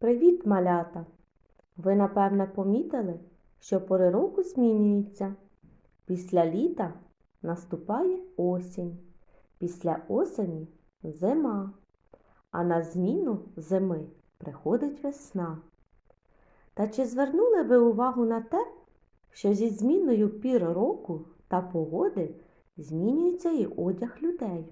Привіт, малята! Ви, напевне, помітили, що пори року змінюються. Після літа наступає осінь, після осені зима, а на зміну зими приходить весна. Та чи звернули ви увагу на те, що зі зміною пір року та погоди змінюється і одяг людей?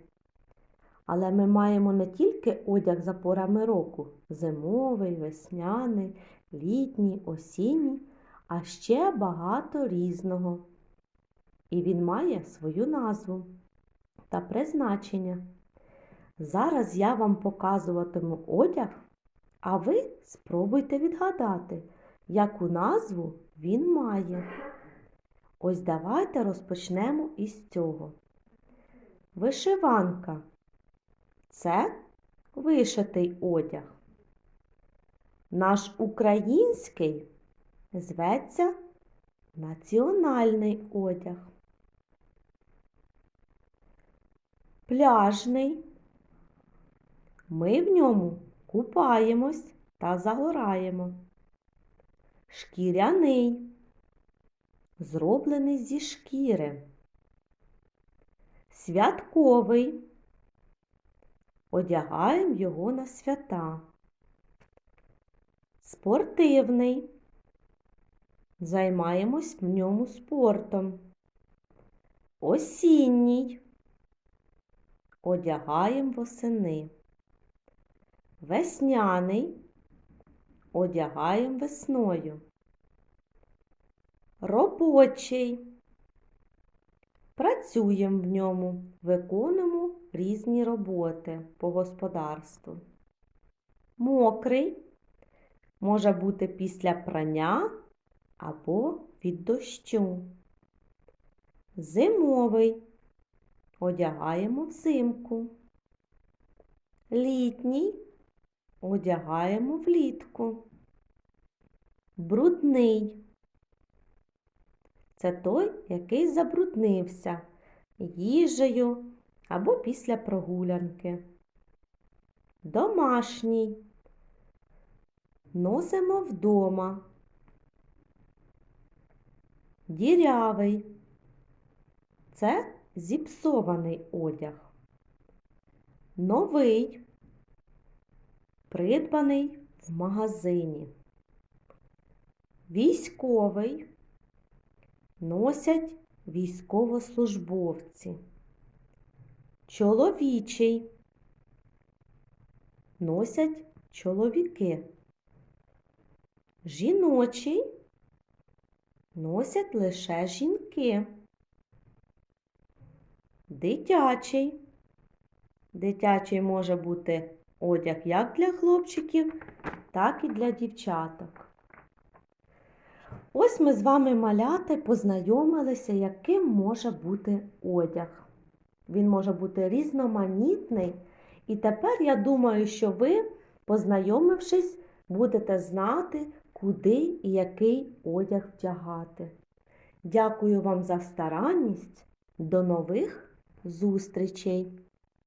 Але ми маємо не тільки одяг за порами року зимовий, весняний, літній, осінній, а ще багато різного. І він має свою назву та призначення. Зараз я вам показуватиму одяг, а ви спробуйте відгадати, яку назву він має. Ось давайте розпочнемо із цього. Вишиванка. Це вишитий одяг. Наш український зветься національний одяг. Пляжний. Ми в ньому купаємось та загораємо. Шкіряний, зроблений зі шкіри. Святковий. Одягаємо його на свята. Спортивний. Займаємось в ньому спортом. Осінній. Одягаємо восени. Весняний. Одягаємо весною. Робочий. Працюємо в ньому, виконуємо різні роботи по господарству. Мокрий може бути після прання або від дощу. Зимовий одягаємо взимку. Літній одягаємо влітку. Брудний це той, який забруднився їжею або після прогулянки. Домашній носимо вдома. Дірявий це зіпсований одяг. Новий придбаний в магазині. Військовий носять військовослужбовці. Чоловічий носять чоловіки. Жіночий носять лише жінки. Дитячий. Дитячий може бути одяг як для хлопчиків, так і для дівчаток. Ось ми з вами маляти познайомилися, яким може бути одяг. Він може бути різноманітний. І тепер я думаю, що ви, познайомившись, будете знати, куди і який одяг вдягати. Дякую вам за старанність. До нових зустрічей!